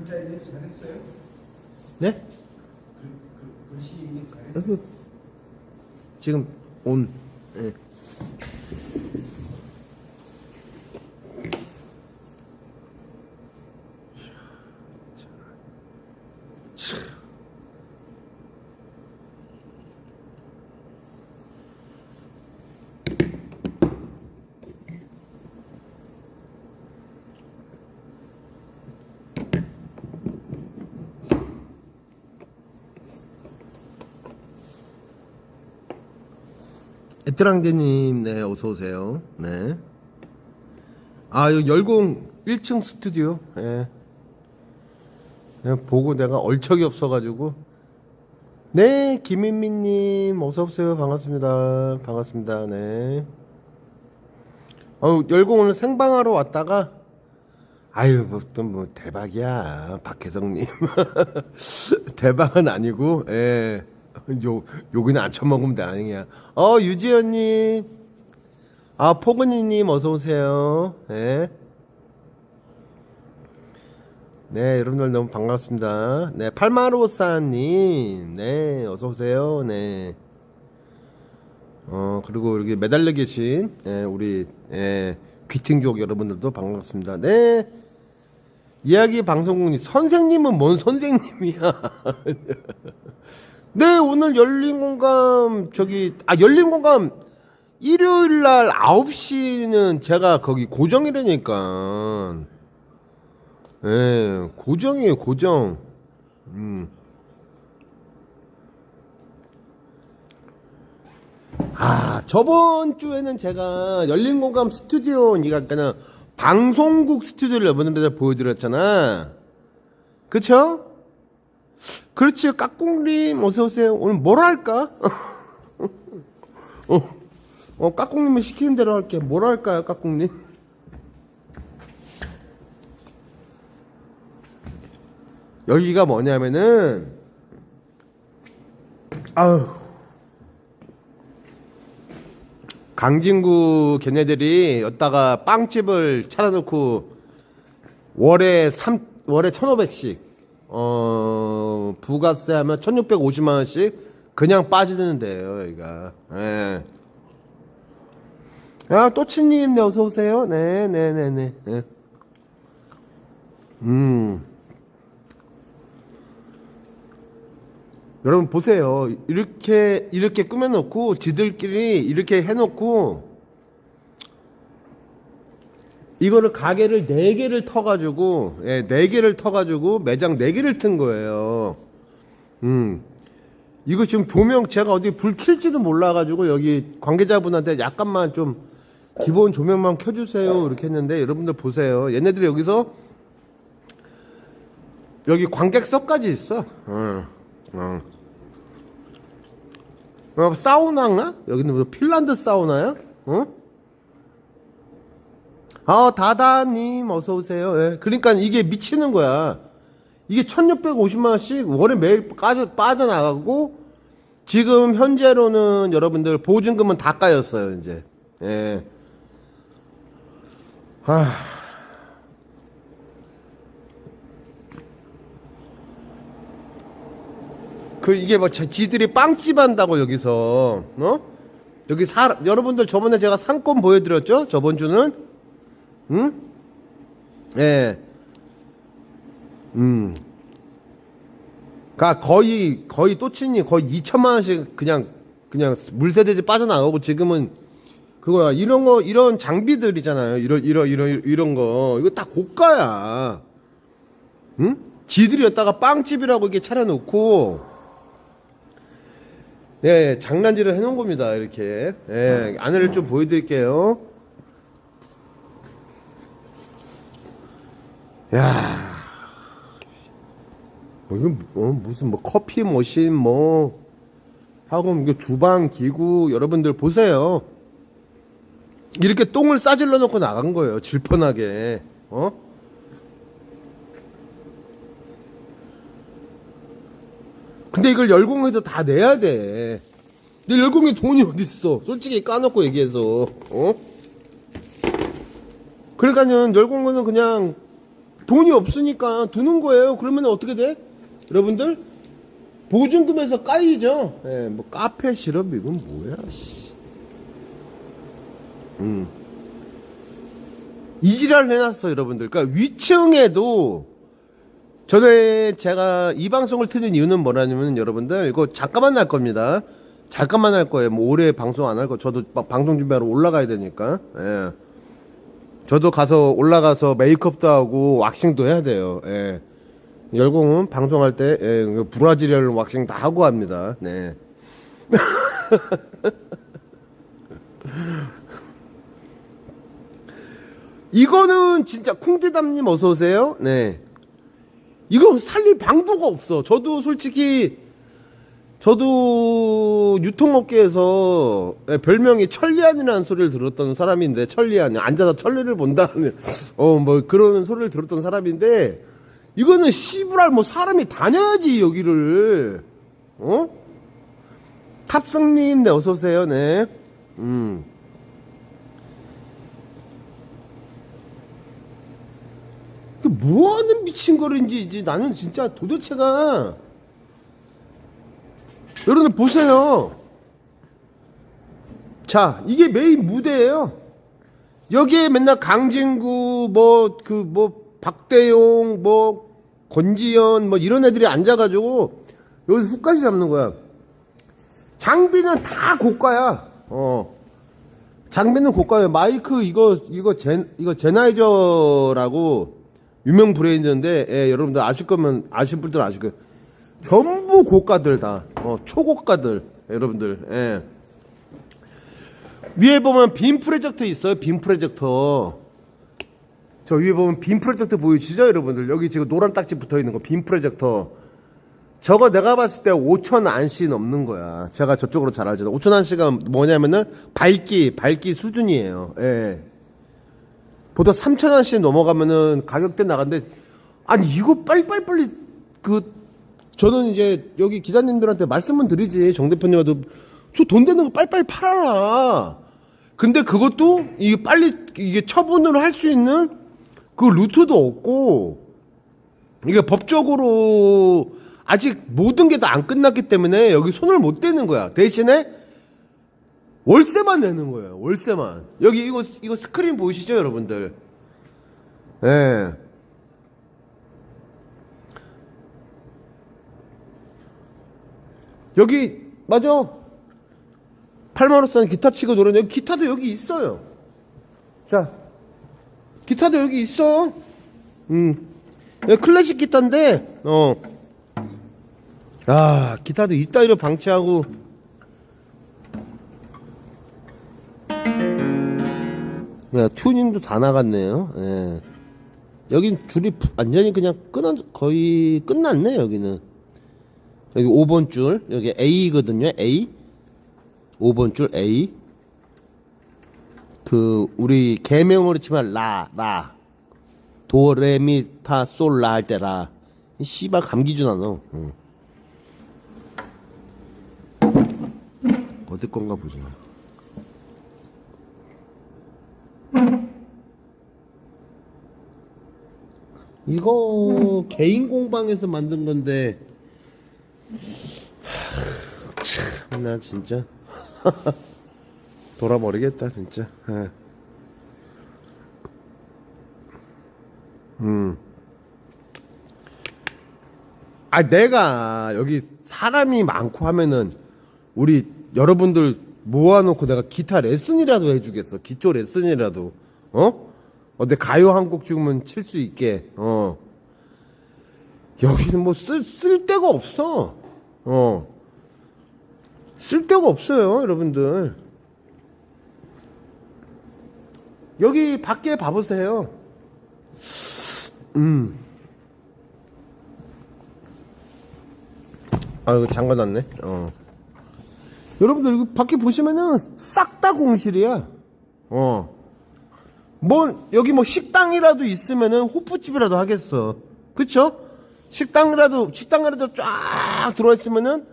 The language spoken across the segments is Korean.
글자 읽기 잘했어요? 네? 글, 글, 글씨 읽기 잘했어요? 아이고. 지금 온. 예. 에트랑제님, 네, 어서오세요. 네. 아, 여기 열공 1층 스튜디오, 예. 보고 내가 얼척이 없어가지고. 네, 김민미님, 어서오세요. 반갑습니다. 반갑습니다. 네. 어, 열공 오늘 생방하러 왔다가, 아유, 뭐, 또 뭐, 대박이야. 박혜성님. 대박은 아니고, 예. 요, 여기는 안 처먹으면 다행이야. 어, 유지연님. 아, 포근이님, 어서오세요. 네. 네, 여러분들 너무 반갑습니다. 네, 팔마로사님. 네, 어서오세요. 네. 어, 그리고 여기 매달려 계신, 예, 우리, 예, 귀팅족 여러분들도 반갑습니다. 네. 이야기 방송국님, 선생님은 뭔 선생님이야? 네, 오늘 열린 공감, 저기, 아, 열린 공감, 일요일 날 9시는 제가 거기 고정이라니까. 예, 고정이에요, 고정. 음. 아, 저번 주에는 제가 열린 공감 스튜디오, 그러니까 방송국 스튜디오를 여러분들한테 보여드렸잖아. 그쵸? 그렇지, 까꿍님, 어서오세요. 오늘 뭘 할까? 어, 어, 까꿍님이 시키는 대로 할게. 뭘 할까요, 까꿍님? 여기가 뭐냐면은, 아휴. 강진구 걔네들이 여기다가 빵집을 차려놓고 월에 3, 월에 1,500씩, 어, 부가세 하면 1,650만 원씩 그냥 빠지는데요, 여기가. 예. 야, 또치님, 네, 어서 오세요. 네, 네, 네, 네. 네. 음. 여러분 보세요. 이렇게 이렇게 꾸며놓고 지들끼리 이렇게 해놓고 이거를 가게를 네 개를 터가지고 예, 네 개를 터가지고 매장 네 개를 튼 거예요. 음. 이거 지금 조명 제가 어디 불 킬지도 몰라가지고 여기 관계자분한테 약간만 좀 기본 조명만 켜주세요 이렇게 했는데 여러분들 보세요. 얘네들이 여기서 여기 관객석까지 있어. 어. 어. 어, 사우나인가? 여기는 무슨 핀란드 사우나야? 어? 아, 다다님, 어서오세요. 예. 그러니까 이게 미치는 거야. 이게 1650만원씩 월에 매일 빠져, 빠져나가고, 지금 현재로는 여러분들 보증금은 다 까였어요, 이제. 예. 아. 그 이게 뭐 자- 지들이 빵집 한다고 여기서 어? 여기 사 여러분들 저번에 제가 상권 보여드렸죠? 저번 주는 응? 예. 음. 가 거의 거의 또치니 거의 2천만 원씩 그냥 그냥 물세대지 빠져나가고 지금은 그거야 이런 거 이런 장비들이잖아요 이런 이런 이런 이런 거 이거 다 고가야 응? 지들이 여기다가 빵집이라고 이렇게 차려놓고 네, 장난질을 해놓은 겁니다. 이렇게. 예, 안을 좀 보여드릴게요. 야, 뭐 이거 뭐, 무슨 뭐 커피 머신 뭐 하고 이거 주방 기구 여러분들 보세요. 이렇게 똥을 싸질러 놓고 나간 거예요. 질펀하게. 어? 근데 이걸 열공해서 다 내야 돼. 근데 열공에 돈이 어딨어. 솔직히 까놓고 얘기해서. 어? 그러니까는 열공은 그냥 돈이 없으니까 두는 거예요. 그러면 어떻게 돼? 여러분들 보증금에서 까이죠. 예, 뭐 카페 실업 이건 뭐야? 씨. 음. 이지랄 해놨어 여러분들. 그러니까 위층에도 전에 제가 이 방송을 트는 이유는 뭐라냐면 여러분들 이거 잠깐만 할 겁니다. 잠깐만 할 거예요. 뭐 올해 방송 안 할 거. 저도 막 방송 준비하러 올라가야 되니까. 예. 저도 가서 올라가서 메이크업도 하고 왁싱도 해야 돼요. 예. 열공은 방송할 때 예, 그 브라질리언 왁싱 다 하고 합니다. 네. 이거는 진짜 쿵대담님 어서 오세요. 네. 이거 살릴 방도가 없어. 저도 솔직히 저도 유통업계에서 예, 별명이 천리안이라는 소리를 들었던 사람인데 천리안 앉아서 천리를 본다는 어 뭐 그런 소리를 들었던 사람인데 이거는 씨부랄 뭐 사람이 다녀야지 여기를. 어? 탑승님 네 어서 오세요. 네. 음. 그 뭐하는 미친 거인지 이제 나는 진짜 도대체가 여러분들 보세요. 자, 이게 메인 무대예요. 여기에 맨날 강진구 뭐 그 뭐 박대용 뭐 권지현 뭐 이런 애들이 앉아가지고 여기서 훅까지 잡는 거야. 장비는 다 고가야. 어. 장비는 고가예요. 마이크 이거 이거 제 이거 제나이저라고 유명 브랜드인데 예, 여러분들 아실 거면 아실 분들 아실 거예요. 전부 고가들 다. 어, 초고가들 여러분들. 예. 위에 보면 빔 프로젝터 있어요. 빔 프로젝터. 저 위에 보면 빔 프로젝터 보이시죠, 여러분들? 여기 지금 노란 딱지 붙어 있는 거 빔 프로젝터. 저거 내가 봤을 때 5천 안씨 넘는 거야. 제가 저쪽으로 잘 알잖아. 5천 안씨가 뭐냐면은 밝기, 밝기 수준이에요. 예. 보다 3천 원씩 넘어가면은 가격대 나간데 아니 이거 빨리빨리빨리 그 저는 이제 여기 기자님들한테 말씀은 드리지 정 대표님한테 저 돈 되는 거 빨리빨리 팔아라. 근데 그것도 이게 빨리 이게 처분을 할 수 있는 그 루트도 없고 이게 법적으로 아직 모든 게 다 안 끝났기 때문에 여기 손을 못 대는 거야. 대신에 월세만 내는 거예요. 월세만. 여기 이거 이거 스크린 보이시죠, 여러분들? 예. 여기 맞아. 8만 원짜리 기타 치고 노래는 여기 기타도 여기 있어요. 자, 기타도 여기 있어. 음, 클래식 기타인데, 어, 아, 기타도 이따위로 방치하고. 야, 튜닝도 다 나갔네요. 예. 여긴 줄이 푸- 완전히 그냥 끊어, 거의 끝났네, 여기는. 여기 5번 줄, 여기 A거든요, A. 5번 줄 A. 그, 우리 개명으로 치면 라, 라. 도, 레, 미, 파, 솔, 라 할 때 라. 이 씨발 감기준 않아. 응. 어디 건가 보자. 이거 개인 공방에서 만든 건데 참나 진짜. 돌아버리겠다 진짜. 예. 음. 아 내가 여기 사람이 많고 하면은 우리 여러분들 모아놓고 내가 기타 레슨이라도 해주겠어. 기초 레슨이라도. 어? 어 내 가요 한 곡 주면 칠 수 있게. 어. 여기는 뭐 쓸 쓸 데가 없어 어 쓸 데가 없어요 여러분들 여기 밖에 봐보세요 음 아, 이거 잠가놨네. 어. 여러분들, 이거 밖에 보시면은 싹 다 공실이야. 어. 뭐, 여기 뭐 식당이라도 있으면은 호프집이라도 하겠어. 그쵸? 식당이라도, 식당이라도 쫙 들어와 있으면은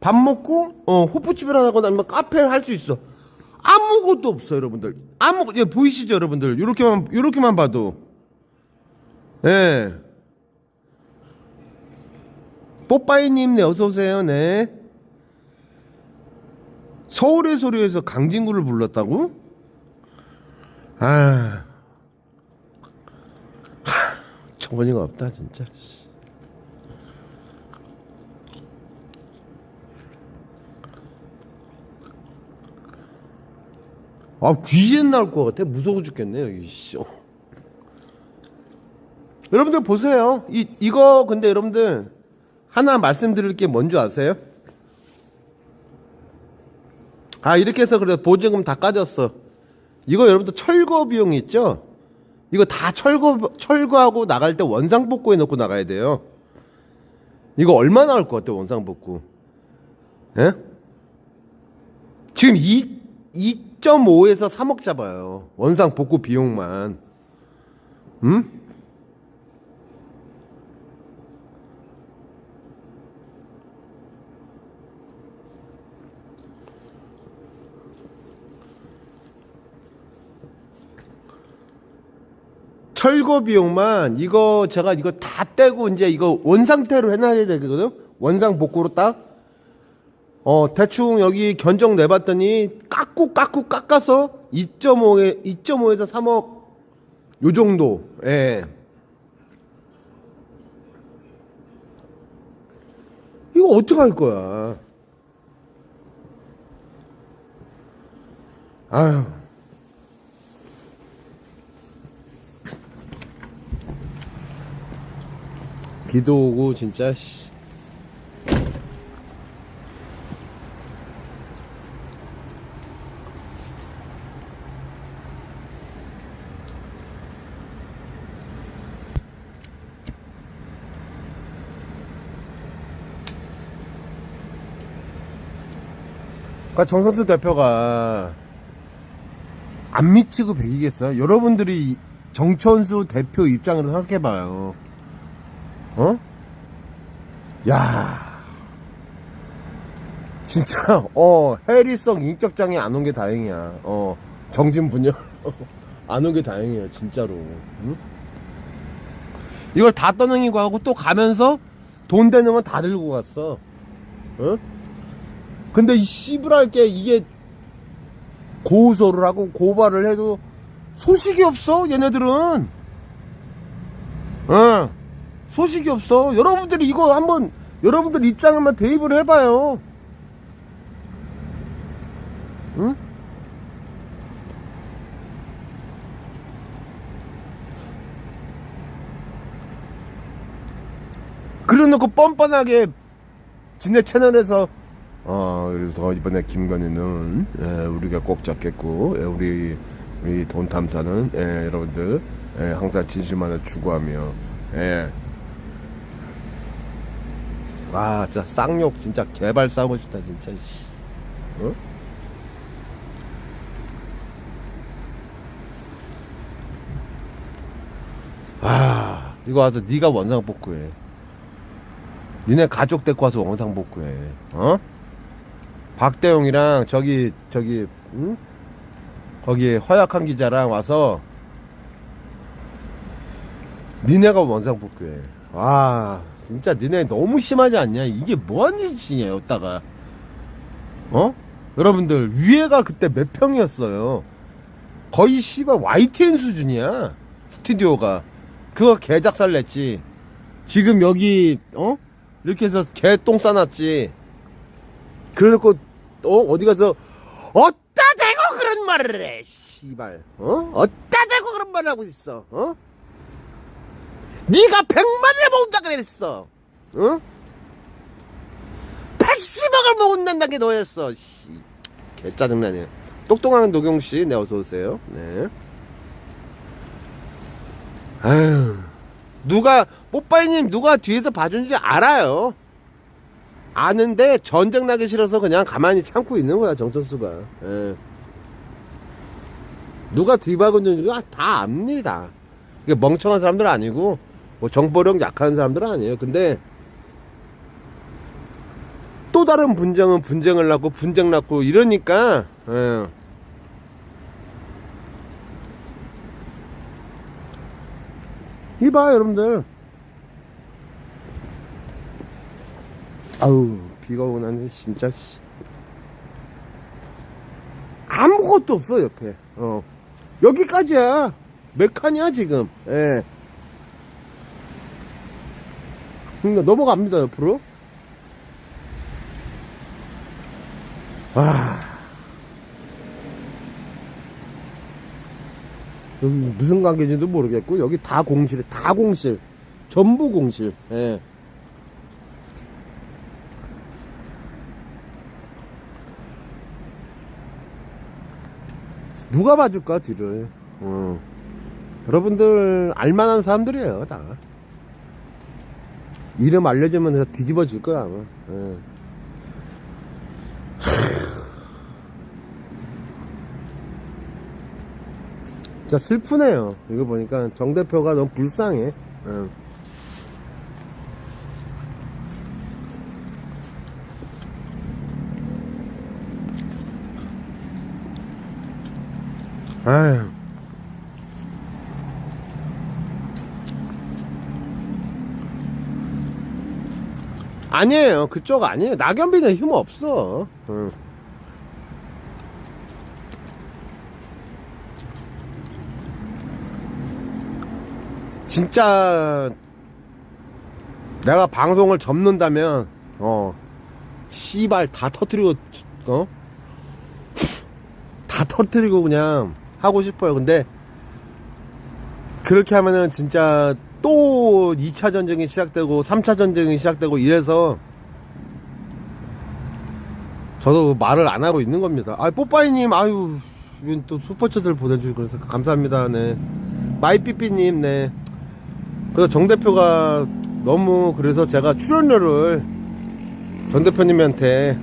밥 먹고, 어, 호프집이라도 하거나 아니면 카페 할수 있어. 아무것도 없어, 여러분들. 아무, 예, 보이시죠, 여러분들? 요렇게만, 요렇게만 봐도. 예. 뽀빠이님, 네, 어서 오세요, 네. 서울의 소리에서 강진구를 불렀다고? 아. 하, 정원이가 없다, 진짜. 아, 귀신 나올 것 같아. 무서워 죽겠네, 여기, 씨. 어. 여러분들 보세요. 이, 이거 근데 여러분들 하나 말씀드릴 게 뭔지 아세요? 아, 이렇게 해서 그래 보증금 다 까졌어. 이거 여러분들 철거 비용 있죠? 이거 다 철거, 철거하고 나갈 때 원상복구에 넣고 나가야 돼요. 이거 얼마 나올 것 같아요, 원상복구? 예? 지금 2, 2.5에서 3억 잡아요. 원상 복구 비용만. 음? 철거 비용만 이거 제가 이거 다 떼고 이제 이거 원상태로 해놔야 되거든. 원상 복구로 딱. 어 대충 여기 견적 내봤더니 깎고 깎고 깎아서 2.5에 2.5에서 3억 요 정도. 예. 이거 어떻게 할 거야? 아휴. 비도 오고 진짜 씨. 그러니까 정선수 대표가 안 미치고 배기겠어요? 여러분들이 정천수 대표 입장으로 생각해봐요. 어? 야. 진짜, 어, 해리성 인격장애 안 온 게 다행이야. 어, 정신분열. 안 온 게 다행이에요, 진짜로. 응? 이걸 다 떠넘기고 하고 또 가면서 돈 되는 건 다 들고 갔어. 어? 근데 이 씨부랄 게 이게 고소를 하고 고발을 해도 소식이 없어, 얘네들은. 어. 소식이 없어. 여러분들이 이거 한번 여러분들 입장에만 대입을 해봐요. 응? 그래놓고 뻔뻔하게 지네 채널에서 어 그래서 이번에 김건희는 예, 우리가 꼭 잡겠고 예, 우리 우리 돈 탐사는 예, 여러분들 예, 항상 진실만을 추구하며 예. 와, 진짜 쌍욕 진짜 개발 싸우고 싶다 진짜 씨. 어? 아, 이거 와서 네가 원상 복구해. 니네 가족 데리고 와서 원상 복구해. 어? 박대용이랑 저기 저기 응? 거기 허약한 기자랑 와서 니네가 원상 복구해. 와, 진짜 니네 너무 심하지 않냐? 이게 뭐하는 짓이냐, 여기다가. 어? 여러분들, 위에가 그때 몇 평이었어요? 거의 씨발 YTN 수준이야. 스튜디오가. 그거 개작살 냈지. 지금 여기, 어? 이렇게 해서 개 똥 싸놨지. 그래놓고, 어? 어디 가서, 어따 대고 그런 말을 해, 씨발. 어? 어따 대고 그런 말을 하고 있어, 어? 네가 백만을 모은다 그랬어. 응? 80억을 모은다는 게 너였어. 씨. 개 짜증나네. 똑똑한 노경 씨, 네 어서 오세요. 네. 아유. 누가 뽀빠이님 누가 뒤에서 봐준지 알아요. 아는데 전쟁 나기 싫어서 그냥 가만히 참고 있는 거야 정천수가. 예. 누가 뒤바구는 줄다 압니다. 이게 멍청한 사람들 아니고 뭐 정보력 약한 사람들은 아니에요. 근데 또 다른 분쟁은 분쟁을 낳고 분쟁 낳고 이러니까 예. 이봐 여러분들 아우. 비가 오고 나니 진짜 씨. 아무것도 없어 옆에. 어. 여기까지야. 몇 칸이야 지금. 예. 그러니까 넘어갑니다 옆으로. 와 여기 무슨 관계인지도 모르겠고 여기 다 공실 다 공실. 전부 공실. 예. 누가 봐줄까 뒤를 어. 여러분들 알만한 사람들이에요 다 이름 알려주면 다 뒤집어질 거야 아마 예. 진짜 슬프네요. 이거 보니까 정 대표가 너무 불쌍해. 응. 아휴. 아니에요. 그쪽 아니에요. 낙연비는 힘 없어. 응. 진짜 내가 방송을 접는다면 어 씨발 다 터트리고 어? 다 터트리고 그냥 하고 싶어요. 근데 그렇게 하면은 진짜 또 2차 전쟁이 시작되고 3차 전쟁이 시작되고 이래서 저도 말을 안 하고 있는 겁니다. 아, 뽀빠이님, 아유, 또 슈퍼챗을 보내주고 그래서 감사합니다. 네. 마이삐삐님, 네. 그래서 정 대표가 너무 그래서 제가 출연료를 정 대표님한테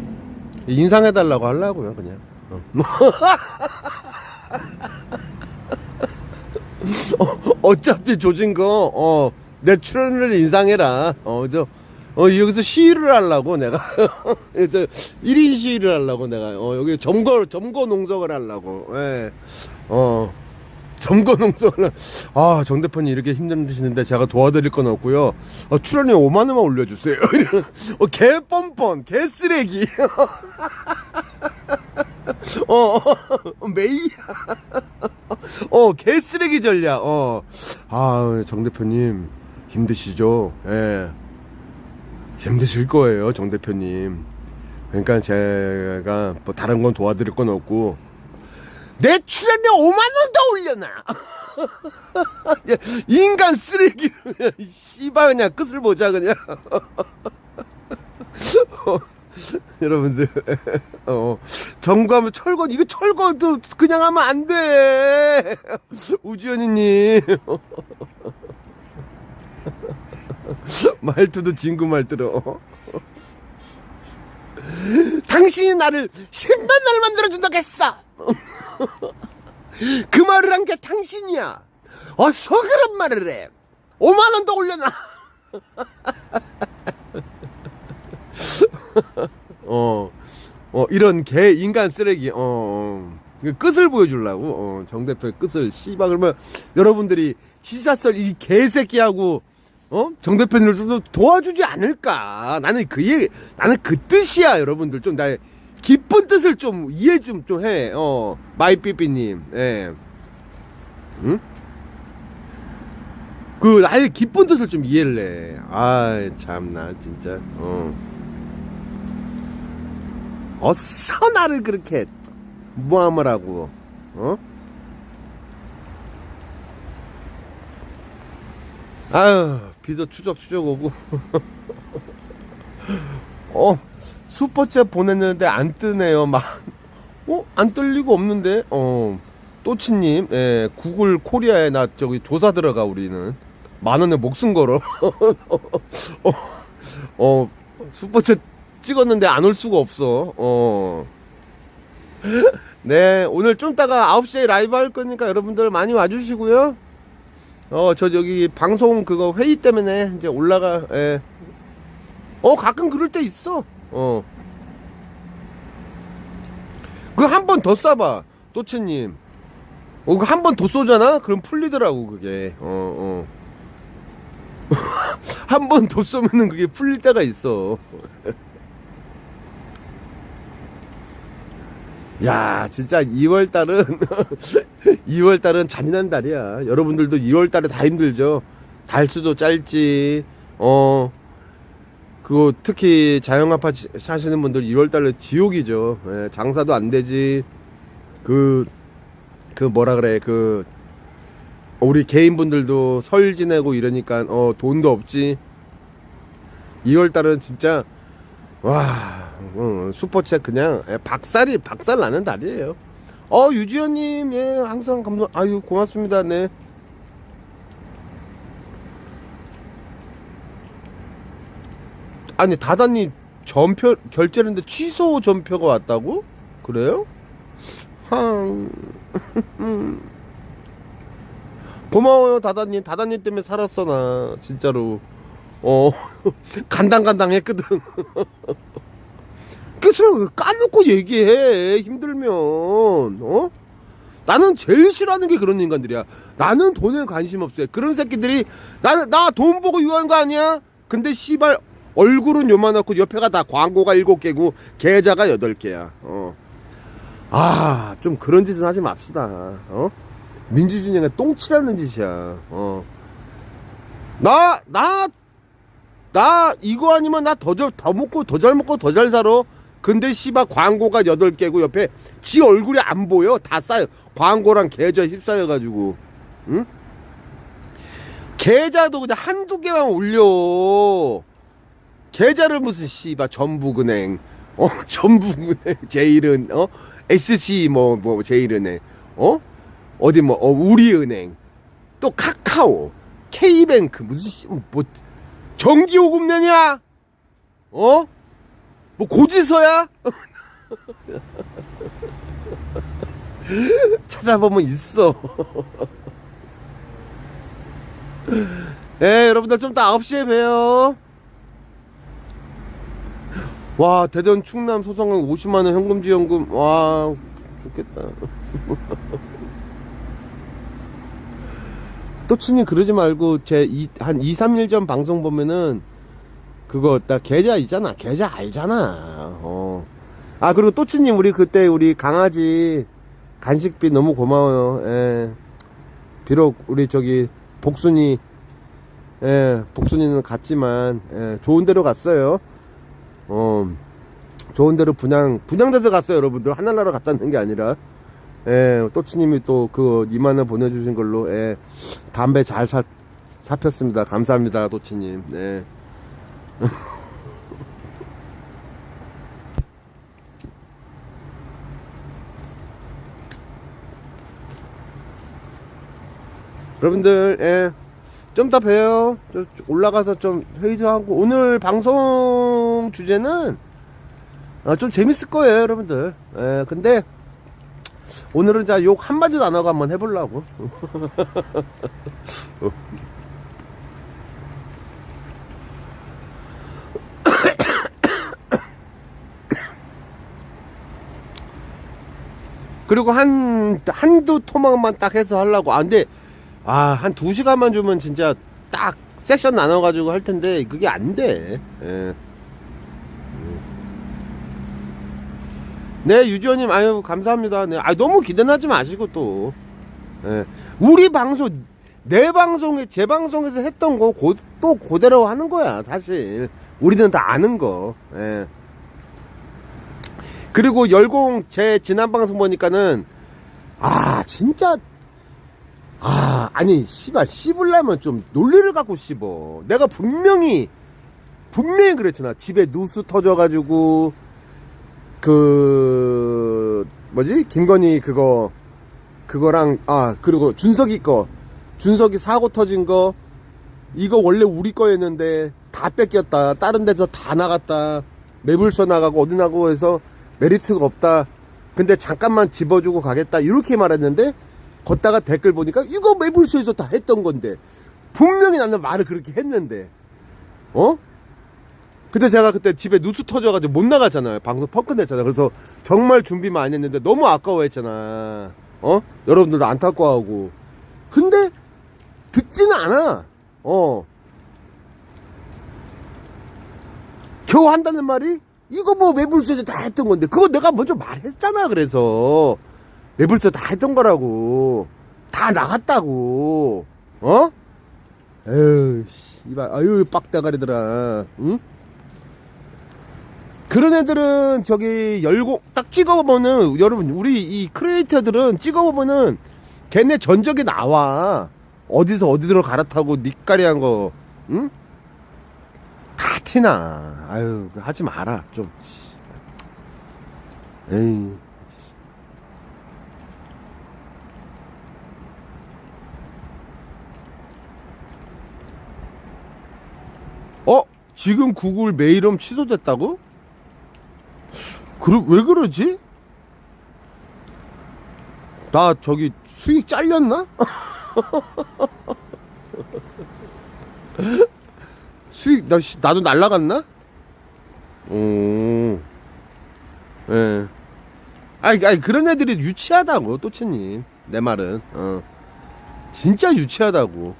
인상해달라고 하려고요, 그냥. 어. 어, 어차피 조진 거, 어, 내 출연료를 인상해라. 어, 저, 어, 여기서 시위를 하려고 내가. 그래서 1인 시위를 하려고 내가. 어, 여기 점거, 점거 농성을 하려고. 예. 어. 점거 농성을. 아, 정 대표님 이렇게 힘드시는데 제가 도와드릴 건 없고요. 어, 출연료 5만원만 올려주세요. 어, 개 뻔뻔, 개 쓰레기. 어, 어, 메이야. 어, 개 쓰레기 전략. 어. 아, 정 대표님 힘드시죠? 예. 힘드실 거예요, 정 대표님. 그러니까 제가 뭐 다른 건 도와드릴 건 없고 내 출연료 5만 원 더 올려놔. 인간 쓰레기. 씨발 그냥 끝을 보자 그냥. 어, 여러분들 어, 점검 철거 이거 철거도 그냥 하면 안 돼. 우주연이님. 말투도 진구 말투로. 당신이 나를 10만 날 만들어준다고 했어. 그 말을 한 게 당신이야. 어서 그런 말을 해. 5만원 더 올려놔. 어, 어, 이런 개 인간 쓰레기, 어, 어. 그 끝을 보여주려고, 어, 정 대표의 끝을, 씨발, 그러면 여러분들이 시사설 이 개새끼하고, 어? 정 대표님을 좀더 도와주지 않을까. 나는 그 얘기, 나는 그 뜻이야, 여러분들. 좀 나의 기쁜 뜻을 좀 이해 좀, 좀 해, 어, 마이삐삐님, 예. 응? 그, 나의 기쁜 뜻을 좀 이해를 해. 아 참나, 진짜, 어. 어서 나를 그렇게 하고 어? 아유 비도 추적 추적 오고. 어 슈퍼챗 보냈는데 안 뜨네요. 막 어 안 뜰 리가 없는데? 어 또치님 예 구글 코리아에 나 저기 조사 들어가 우리는. 만 원에 목숨 걸어 어, 어 슈퍼챗 찍었는데 안 올 수가 없어. 어. 네, 오늘 좀 따가 9시에 라이브 할 거니까 여러분들 많이 와주시고요. 어, 저 여기 방송 그거 회의 때문에 이제 올라가, 예. 어, 가끔 그럴 때 있어. 어. 그거 한번 더 쏴봐. 또치님. 어, 그거 한번 더 쏘잖아? 그럼 풀리더라고, 그게. 어, 어. 한 번 더 쏘면은 그게 풀릴 때가 있어. 야, 진짜 2월 달은 2월 달은 잔인한 달이야. 여러분들도 2월 달에 다 힘들죠. 달수도 짧지. 어. 그거 특히 자영업하 사시는 분들 2월 달에 지옥이죠. 예, 장사도 안 되지. 그, 그 뭐라 그래. 그, 우리 개인분들도 설 지내고 이러니까, 어, 돈도 없지. 2월 달은 진짜, 와, 어, 슈퍼챗 그냥, 예, 박살이, 박살 나는 달이에요. 어, 유지현님, 예, 항상 감사, 아유, 고맙습니다, 네. 아니 다다님 전표 결제했는데 취소 전표가 왔다고? 그래요? 항 고마워요 다다님 다다님 때문에 살았어 나 진짜로 어 간당간당했거든 그래서 까놓고 얘기해 힘들면 어? 나는 제일 싫어하는 게 그런 인간들이야 나는 돈에 관심 없어요 그런 새끼들이 나는 나돈 보고 유한 거 아니야? 근데 씨발 얼굴은 요만하고 옆에가 다 광고가 일곱 개고 계좌가 여덟 개야. 어. 아, 좀 그런 짓은 하지 맙시다. 어? 민주주의가 똥치라는 짓이야. 어. 나, 나, 나 이거 아니면 나 더 더 먹고 더 잘 먹고 더 잘 살아. 근데 씨발 광고가 여덟 개고 옆에 지 얼굴이 안 보여. 다 쌓여. 광고랑 계좌 휩싸여 가지고. 응? 계좌도 그냥 한두 개만 올려. 계좌를 무슨 씨발 전북은행 어 전북은행 제일은 어 SC 뭐뭐 제일은행 어 어디 뭐 어, 우리은행 또 카카오 K뱅크 무슨 씨, 뭐 전기요금 내냐 어 뭐 고지서야? 찾아보면 있어. 예 여러분들 좀 이따 9시에 봬요. 와 대전 충남 소성강 50만원 현금 지원금. 와 좋겠다. 또치님 그러지 말고 제 한 2, 3일 전 방송 보면은 그거 딱 계좌 있잖아 계좌 알잖아 어. 아 그리고 또치님 우리 그때 우리 강아지 간식비 너무 고마워요 예. 비록 우리 저기 복순이 예, 복순이는 갔지만 예, 좋은 데로 갔어요 어, 좋은 데로 분양, 분양돼서 갔어요, 여러분들. 하늘나라 갔다는 게 아니라. 예, 또치님이 또 그 2만원 보내주신 걸로, 예, 담배 잘 사, 사폈습니다. 감사합니다, 또치님. 네. 여러분들, 예. 좀 이따 봬요. 저 올라가서 좀 회의도 하고 오늘 방송 주제는 어, 좀 재밌을 거예요, 여러분들. 예, 근데 오늘은 자욕 한마디도 안 하고 한번 해보려고. 그리고 한, 한두 토막만 딱 해서 하려고. 아, 근데, 아, 한 두 시간만 주면 진짜 딱 섹션 나눠가지고 할 텐데, 그게 안 돼. 예. 네, 유지원님, 아유, 감사합니다. 네. 아, 너무 기대하지 마시고 또. 예. 우리 방송, 내 방송에, 제 방송에서 했던 거, 고, 또 그대로 하는 거야, 사실. 우리는 다 아는 거. 예. 그리고 열공, 제 지난 방송 보니까는, 아, 진짜, 아, 아니, 씨발, 씹으려면 좀 논리를 갖고 씹어. 내가 분명히, 분명히 그랬잖아. 집에 누수 터져가지고, 그 뭐지 김건희 그거 그거랑 아 그리고 준석이 거 준석이 사고 터진 거 이거 원래 우리 거였는데 다 뺏겼다 다른 데서 다 나갔다 매불서 나가고 어디 나가고 해서 메리트가 없다 근데 잠깐만 집어주고 가겠다 이렇게 말했는데 걷다가 댓글 보니까 이거 매불서에서 다 했던 건데 분명히 나는 말을 그렇게 했는데 어? 그때 제가 그때 집에 누수 터져가지고 못 나갔잖아요. 방송 펑크 냈잖아요. 그래서 정말 준비 많이 했는데 너무 아까워했잖아. 어? 여러분들도 안타까워하고. 근데 듣지는 않아. 어. 겨우 한다는 말이 이거 뭐 매불쇼에서 다 했던 건데 그거 내가 먼저 말했잖아 그래서. 매불쇼 다 했던 거라고. 다 나갔다고. 어? 에휴 씨발 아유 빡대가리들아. 응? 그런 애들은 저기 열고 딱 찍어보면은 여러분 우리 이 크리에이터들은 찍어보면은 걔네 전적이 나와. 어디서 어디로 갈아타고 니까리한 거. 응? 다 티나 아유 하지 마라 좀 씨. 에이 어? 지금 구글 메일음 취소됐다고? 그러, 왜 그러지? 나 저기 수익 잘렸나? 수익 나 씨, 나도 날라갔나? 오. 예. 아니, 아니 그런 애들이 유치하다고 또치님 내 말은 어. 진짜 유치하다고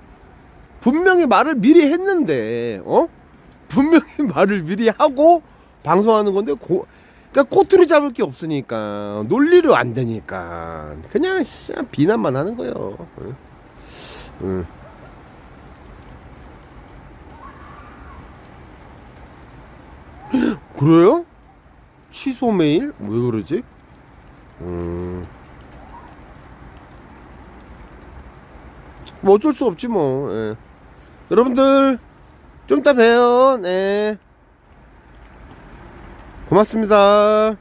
분명히 말을 미리 했는데 어 분명히 말을 미리 하고 방송하는 건데 고 그러니까 꼬투리 잡을 게 없으니까 논리로 안 되니까 그냥 씨 비난만 하는 거예요. 응. 응. 그래요? 취소 메일? 왜 그러지? 음. 뭐 어쩔 수 없지 뭐. 예. 여러분들 좀 이따 봬요. 네. 고맙습니다.